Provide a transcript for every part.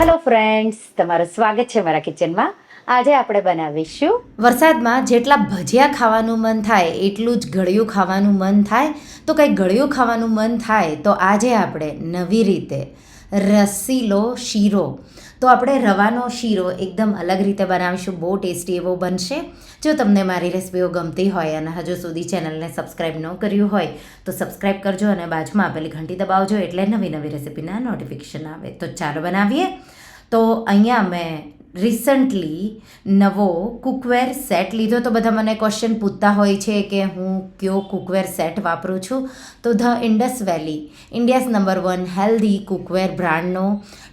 Hello friends તમારું સ્વાગત છે મારા કિચનમાં આજે આપણે બનાવીશું વરસાદમાં જેટલા ભજીયા ખાવાનું મન થાય, એટલું જ ગળ્યું ખાવાનું મન થાય. તો કંઈ ગળ્યું ખાવાનું મન થાય તો આજે આપણે નવી રીતે રસીલો શીરો. તો આપણે રવાનો શીરો એકદમ અલગ રીતે બનાવીશું. બહુ ટેસ્ટી એવો બનશે. જો તમને મારી રેસીપીઓ ગમતી હોય અને હજુ સુધી ચેનલને સબસ્ક્રાઈબ ન કર્યું હોય, તો સબસ્ક્રાઈબ કરજો અને બાજુમાં આપેલી ઘંટી દબાવજો એટલે નવી નવી રેસીપીના નોટિફિકેશન આવે. તો ચાલો બનાવીએ. તો અહીંયા મેં રિસન્ટલી નવો કુકવેર સેટ લીધો. તો બધા મને ક્વેશ્ચન પૂછતા હોય છે કે હું કયો કુકવેર સેટ વાપરું છું? તો the Indus valley India's number one healthy cookware બ્રાન્ડનો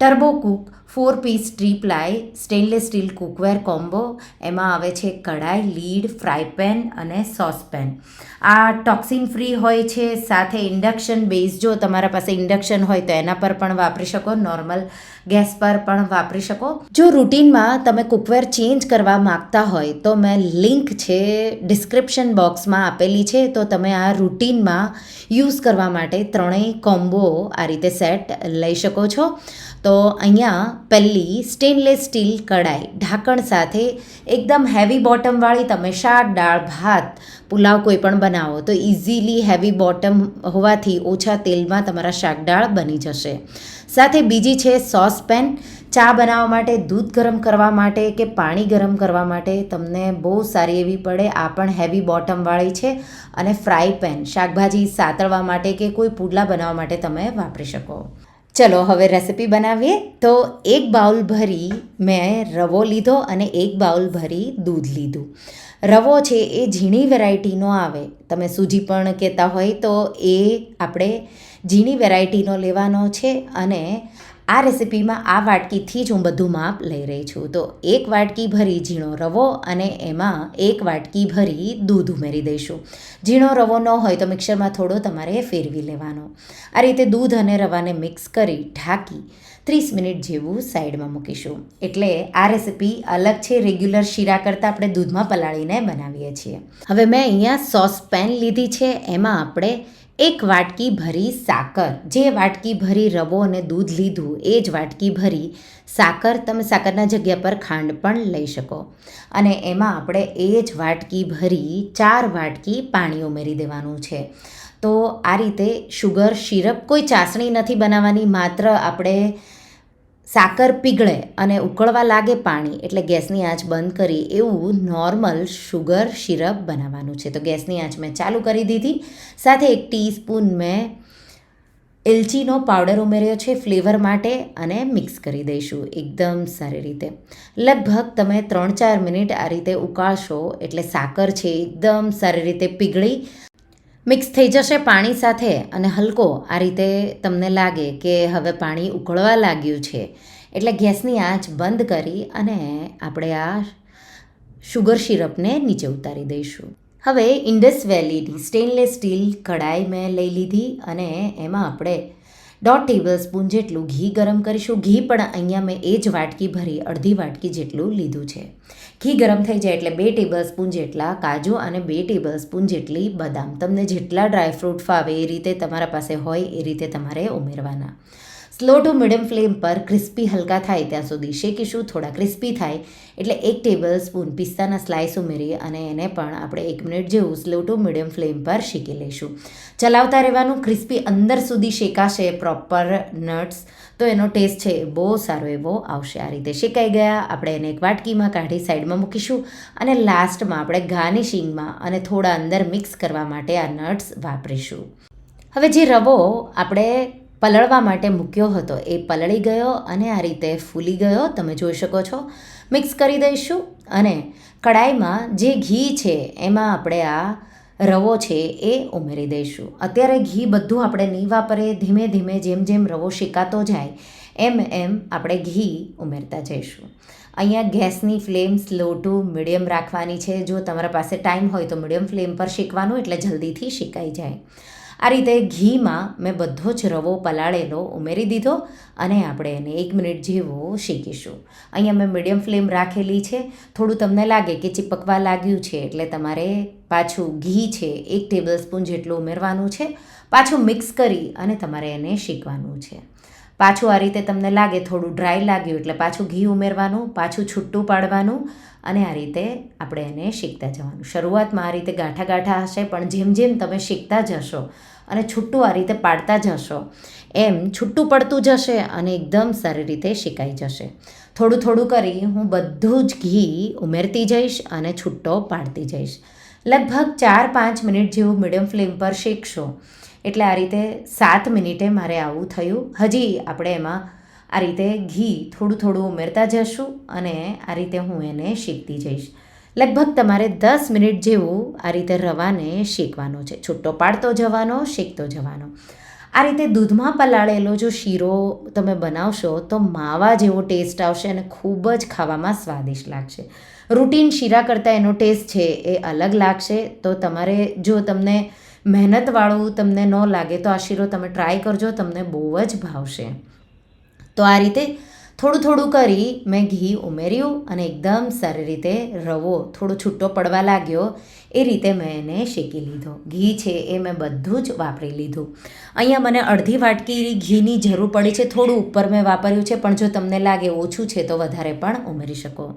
turbo cook four piece tri ply stainless steel cookware combo એમાં આવે છે કડાઈ લીડ ફ્રાય પેન અને સોસપેન આ ટોક્સિન ફ્રી હોય છે, સાથે ઇન્ડક્શન બેઝ જો તમારા પાસે ઇન્ડક્શન હોય તો એના પર પણ વાપરી શકો, નોર્મલ ગેસ પર પણ વાપરી શકો. જો રૂટીનમાં તમે કુકવેર ચેન્જ કરવા માગતા હોય તો મેં લિંક છે, ડિસ્ક્રિપ્શન બોક્સમાં આપેલી છે, તો તમે આ રૂટીનમાં યુઝ કરવા માટે ત્રણેય કોમ્બો આ રીતે સેટ લઈ શકો છો. તો અહીંયા પહેલી સ્ટેનલેસ સ્ટીલ કડાઈ ઢાંકણ સાથે એકદમ હેવી બોટમવાળી તમે શાક, દાળ, ભાત, પુલાવ કોઈ પણ બનાવો, તો ઇઝીલી હેવી બોટમ હોવાથી ઓછા તેલમાં તમારા શાકડાળ બની જશે. સાથે બીજી છે સોસ પેન ચા બનાવવા માટે, દૂધ ગરમ કરવા માટે કે પાણી ગરમ કરવા માટે તમને બહુ સારી એવી પડે. આ પણ હેવી બોટમવાળી છે અને ફ્રાય પેન શાકભાજી સાતળવા માટે કે કોઈ પુડલા બનાવવા માટે તમે વાપરી શકો. ચલો, હવે રેસિપી બનાવીએ. તો એક બાઉલ ભરી મેં રવો લીધો અને એક બાઉલ ભરી દૂધ લીધું. રવો છે એ ઝીણી વેરાયટીનો આવે. તમે સૂજી પણ કહેતા હોય તો એ આપણે ઝીણી વેરાયટીનો લેવાનો છે અને આ રેસિપીમાં આ વાટકીથી જ હું બધું માપ લઈ રહી છું. તો એક વાટકી ભરી ઝીણો રવો અને એમાં એક વાટકી ભરી દૂધ ઉમેરી દઈશું. ઝીણો રવો ન હોય તો મિક્સરમાં થોડો તમારે ફેરવી લેવાનો. આ રીતે દૂધ અને રવાને મિક્સ કરી ઢાંકી ત્રીસ મિનિટ જેવું સાઈડમાં મૂકીશું. એટલે આ રેસિપી અલગ છે, રેગ્યુલર શીરા કરતાં આપણે દૂધમાં પલાળીને બનાવીએ છીએ. હવે મેં અહીંયા સોસ પેન લીધી છે. એમાં આપણે એક વાટકી ભરી સાકર. જે વાટકી ભરી રવો અને દૂધ લીધું, એ જ વાટકી ભરી સાકર તમે સાકરના જગ્યા પર ખાંડ પણ લઈ શકો. અને એમાં આપણે એ જ વાટકી ભરી ચાર વાટકી પાણી ઉમેરી દેવાનું છે. તો આ રીતે શુગર સિરપ કોઈ ચાસણી નથી બનાવવાની, માત્ર આપણે સાકર પીગળે અને ઉકળવા લાગે પાણી એટલે ગેસની આંચ બંધ કરી એવું નોર્મલ શુગર સિરપ બનાવવાનું છે. તો ગેસની આંચ મેં ચાલુ કરી દીધી. સાથે એક ટીસ્પૂન મેં એલચીનો પાવડર ઉમેર્યો છે ફ્લેવર માટે અને મિક્સ કરી દઈશું એકદમ સારી રીતે. લગભગ તમે ત્રણ ચાર મિનિટ આ રીતે ઉકાળશો એટલે સાકર છે એકદમ સારી રીતે પીગળી મિક્સ થઈ જશે પાણી સાથે અને હલકો. આ રીતે તમને લાગે કે હવે પાણી ઉકળવા લાગ્યું છે. એટલે ગેસની આંચ બંધ કરી અને આપણે આ શુગર સિરપને નીચે ઉતારી દઈશું. હવે ઇન્ડસ વેલીની સ્ટેનલેસ સ્ટીલ કડાઈ મેં લઈ લીધી અને એમાં આપણે દોઢ ટેબલ સ્પૂન જેટલું ઘી ગરમ કરીશું. ઘી પણ અહીંયા મેં એ જ વાટકી ભરી, અડધી વાટકી જેટલું લીધું છે. ઘી ગરમ થઈ જાય એટલે બે ટેબલ સ્પૂન જેટલા કાજુ અને બે ટેબલ સ્પૂન જેટલી બદામ. તમને જેટલા ડ્રાયફ્રૂટ ફાવે એ રીતે તમારા પાસે હોય એ રીતે તમારે ઉમેરવાના. સ્લો ટુ મીડિયમ ફ્લેમ પર ક્રિસ્પી હલકા થાય ત્યાં સુધી શેકીશું, થોડા ક્રિસ્પી થાય. એટલે એક ટેબલ સ્પૂન પિસ્તાના સ્લાઇસ ઉમેરી અને એને પણ આપણે એક મિનિટ જેવું સ્લો ટુ મીડિયમ ફ્લેમ પર શેકી લઈશું. ચલાવતા રહેવાનું ક્રિસ્પી અંદર સુધી શેકાશે, પ્રોપર નટ્સ. તો એનો ટેસ્ટ છે બહુ સારો એવો આવશે. આ રીતે શેકાઈ ગયા, આપણે એને એક વાટકીમાં કાઢી સાઈડમાં મૂકીશું અને લાસ્ટમાં આપણે ગાર્નિશિંગમાં અને થોડા અંદર મિક્સ કરવા માટે આ નટ્સ વાપરીશું. હવે જે રવો આપણે પલળવા માટે મૂક્યો હતો. એ પલળી ગયો અને આ રીતે ફૂલી ગયો. તમે જોઈ શકો છો. મિક્સ કરી દઈશું અને કડાઈમાં જે ઘી છે, એમાં આપણે આ રવો છે એ ઉમેરી દઈશું. અત્યારે ઘી બધું આપણે નહીં વાપરીએ ધીમે ધીમે જેમ જેમ રવો શેકાતો જાય, એમ એમ આપણે ઘી ઉમેરતા જઈશું. અહીંયા ગેસની ફ્લેમ સ્લો ટુ મીડિયમ રાખવાની છે. જો તમારા પાસે ટાઈમ હોય તો મીડિયમ ફ્લેમ પર શેકવાનું, એટલે જલ્દીથી શેકાઈ જાય. આ રીતે ઘીમાં મેં બધો જ રવો પલાળેલો ઉમેરી દીધો અને આપણે એને એક મિનિટ જેવો શેકીશું. અહીંયા મેં મીડિયમ ફ્લેમ રાખેલી છે. થોડું તમને લાગે કે ચીપકવા લાગ્યું છે એટલે તમારે પાછું ઘી છે એક ટેબલ સ્પૂન જેટલું ઉમેરવાનું છે. પાછું મિક્સ કરી અને તમારે એને શેકવાનું છે. પાછું આ રીતે તમને લાગે થોડું ડ્રાય લાગ્યું એટલે પાછું ઘી ઉમેરવાનું, પાછું છૂટું પાડવાનું અને આ રીતે આપણે એને શીખતા જવાનું. શરૂઆતમાં આ રીતે ગાંઠા ગાંઠા હશે પણ જેમ જેમ તમે શીખતા જશો અને છૂટું આ રીતે પાડતા જશો. એમ છૂટું પડતું જશે અને એકદમ સારી રીતે શીખાઈ જશે. થોડું થોડું કરી હું બધું જ ઘી ઉમેરતી જઈશ અને છૂટો પાડતી જઈશ. લગભગ ચાર પાંચ મિનિટ જેવું મીડિયમ ફ્લેમ પર શેકશો એટલે આ રીતે સાત મિનિટે મારે આવું થયું. હજી આપણે એમાં આ રીતે ઘી થોડું થોડું ઉમેરતા જશું અને આ રીતે હું એને શીખતી જઈશ. લગભગ તમારે દસ મિનિટ જેવું આ રીતે રવાને શેકવાનો છે. છૂટો પાડતો જવાનો, શેકતો જવાનો. આ રીતે દૂધમાં પલાળેલો જો શીરો તમે બનાવશો તો માવા જેવો ટેસ્ટ આવશે અને ખૂબ જ ખાવામાં સ્વાદિષ્ટ લાગશે. રૂટીન શીરા કરતાં એનો ટેસ્ટ છે એ અલગ લાગશે. તો તમારે જો તમને મહેનતવાળું તમને ન લાગે તો આ શીરો તમે ટ્રાય કરજો, તમને બહુ જ ભાવશે. તો આ રીતે થોડું થોડું કરી મેં ઘી ઉમેર્યું અને એકદમ સારી રીતે રવો થોડો છૂટો પડવા લાગ્યો. એ રીતે મેં એને શેકી લીધો. ઘી છે એ મેં બધું જ વાપરી લીધું. અહીંયા મને અડધી વાટકી ઘીની જરૂર પડી છે. થોડું ઉપર મેં વાપર્યું છે, પણ જો તમને લાગે ઓછું છે તો વધારે પણ ઉમેરી શકો.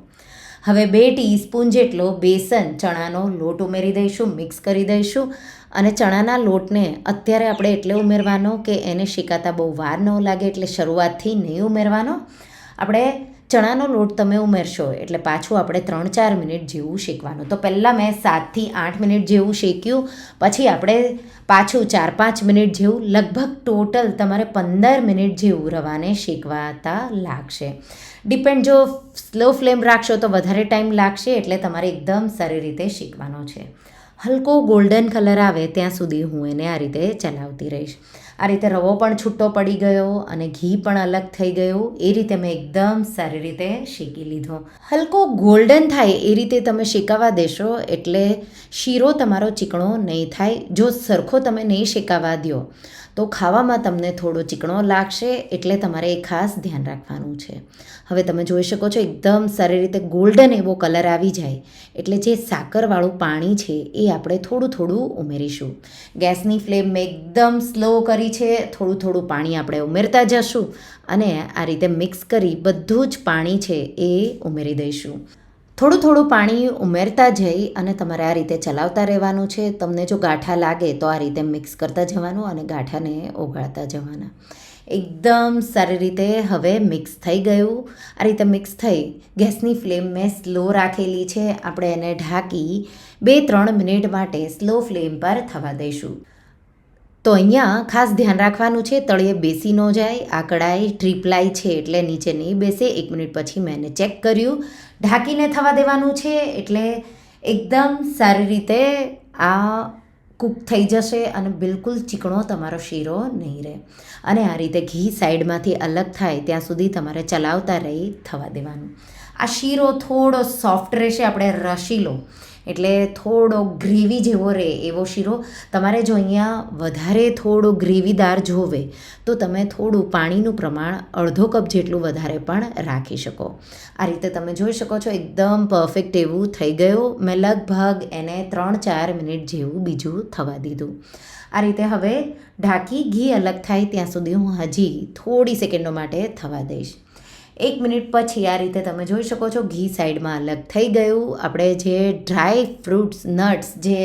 હવે બે ટીસ્પૂન જેટલો બેસન ચણાનો લોટ ઉમેરી દઈશું, મિક્સ કરી દઈશું અને ચણાના લોટને અત્યારે આપણે એટલે ઉમેરવાનો કે એને શેકાતા બહુ વાર ન લાગે એટલે શરૂઆતથી નહીં ઉમેરવાનો. આપણે ચણાનો લોટ તમે ઉમેરશો એટલે પાછું આપણે ત્રણ ચાર મિનિટ જેવું શેકવાનું. તો પહેલાં મેં સાતથી આઠ મિનિટ જેવું શેક્યું, પછી આપણે પાછું ચાર પાંચ મિનિટ જેવું, લગભગ ટોટલ તમારે પંદર મિનિટ જેવું રવાને શેકવાતા લાગશે. ડિપેન્ડ જો સ્લો ફ્લેમ રાખશો તો વધારે ટાઈમ લાગશે એટલે તમારે એકદમ સારી રીતે શેકવાનો છે. હલકો ગોલ્ડન કલર આવે ત્યાં સુધી હું એને આ રીતે ચલાવતી રહીશ. આ રીતે રવો પણ છૂટો પડી ગયો અને ઘી પણ અલગ થઈ ગયું. એ રીતે મેં એકદમ સારી રીતે શેકી લીધો. હલકો ગોલ્ડન થાય એ રીતે તમે શેકાવા દેશો એટલે શીરો તમારો ચીકણો નહીં થાય. જો સરખો તમે નહીં શેકાવા દો તો ખાવામાં તમને થોડો ચીકણો લાગશે એટલે તમારે એ ખાસ ધ્યાન રાખવાનું છે. હવે તમે જોઈ શકો છો એકદમ સારી રીતે ગોલ્ડન એવો કલર આવી જાય એટલે જે સાકરવાળું પાણી છે એ આપણે થોડું થોડું ઉમેરીશું. ગેસની ફ્લેમ મેં એકદમ સ્લો કરી છે, થોડું થોડું પાણી આપણે ઉમેરતા જશું અને આ રીતે મિક્સ કરી બધું જ પાણી છે એ ઉમેરી દઈશું. થોડું થોડું પાણી ઉમેરતા જઈ અને તમારે આ રીતે ચલાવતા રહેવાનું છે. તમને જો ગાંઠા લાગે તો આ રીતે મિક્સ કરતા જવાનું અને ગાંઠાને ઓગાળતા જવાના. એકદમ સારી રીતે હવે મિક્સ થઈ ગયું. આ રીતે મિક્સ થઈ ગેસની ફ્લેમ મેં સ્લો રાખેલી છે. આપણે એને ઢાંકી બે ત્રણ મિનિટ માટે સ્લો ફ્લેમ પર થવા દઈશું. તો અહીંયા ખાસ ધ્યાન રાખવાનું છે, તળિયે બેસી ન જાય. આ કડાઈ ટ્રીપલાઈ છે એટલે નીચે નહીં બેસે. એક મિનિટ પછી મેં એને ચેક કર્યું. ઢાંકીને થવા દેવાનું છે એટલે એકદમ સારી રીતે આ કૂક થઈ જશે અને બિલકુલ ચીકણો તમારો શીરો નહીં રહે. અને આ રીતે ઘી સાઈડમાંથી અલગ થાય ત્યાં સુધી તમારે ચલાવતા રહી થવા દેવાનું. આ શીરો થોડો સોફ્ટ રહેશે, આપણે રસીલો એટલે થોડો ગ્રેવી જેવો રહે એવો શીરો. તમારે જો અહીંયા વધારે થોડો ગ્રેવીદાર જોવે, તો તમે થોડું પાણીનું પ્રમાણ અડધો કપ જેટલું વધારે પણ રાખી શકો. આ રીતે તમે જોઈ શકો છો, એકદમ પરફેક્ટ એવું થઈ ગયું. મેં લગભગ એને ત્રણ ચાર મિનિટ જેવું બીજું થવા દીધું. આ રીતે હવે ઢાંકી ઘી અલગ થાય ત્યાં સુધી હું હજી થોડી સેકન્ડો માટે થવા દઈશ. એક મિનિટ પછી આ રીતે તમે જોઈ શકો છો, ઘી સાઈડમાં અલગ થઈ ગયું. આપણે જે ડ્રાય ફ્રૂટ્સ નટ્સ જે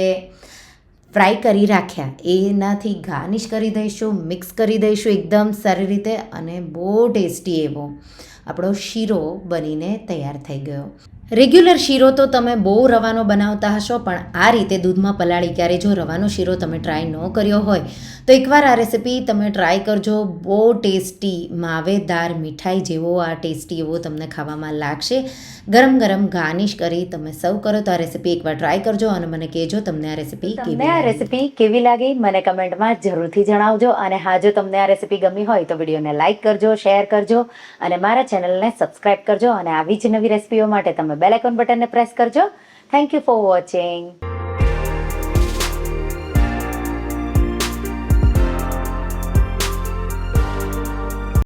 ફ્રાય કરી રાખ્યા, એનાથી ગાર્નિશ કરી દઈશું મિક્સ કરી દઈશું એકદમ સારી રીતે અને બહુ ટેસ્ટી એવો આપણો શીરો બનીને તૈયાર થઈ ગયો. રેગ્યુલર શીરો તો તમે બહુ રવાનો બનાવતા હશો પણ આ રીતે દૂધમાં પલાળી ક્યારે જો રવાનો શીરો તમે ટ્રાય ન કર્યો હોય તો એકવાર આ રેસીપી તમે ટ્રાય કરજો. બહુ ટેસ્ટી માવેદાર મીઠાઈ જેવો આ ટેસ્ટી એવો તમને ખાવામાં લાગશે. ગરમ ગરમ ગાર્નિશ કરી તમે સર્વ કરો તો આ રેસીપી એકવાર ટ્રાય કરજો અને મને કહેજો તમને આ રેસીપી કેવી તમને આ. રેસીપી કેવી લાગી? મને કમેન્ટમાં જરૂરથી જણાવજો અને હા જો તમને આ રેસીપી ગમી હોય તો વિડીયોને લાઇક કરજો શેર કરજો અને મારા ચેનલને સબસ્ક્રાઇબ કરજો અને આવી જ નવી રેસીપીઓ માટે તમે બેલ આઇકોન બટનને પ્રેસ કરજો. Thank you for watching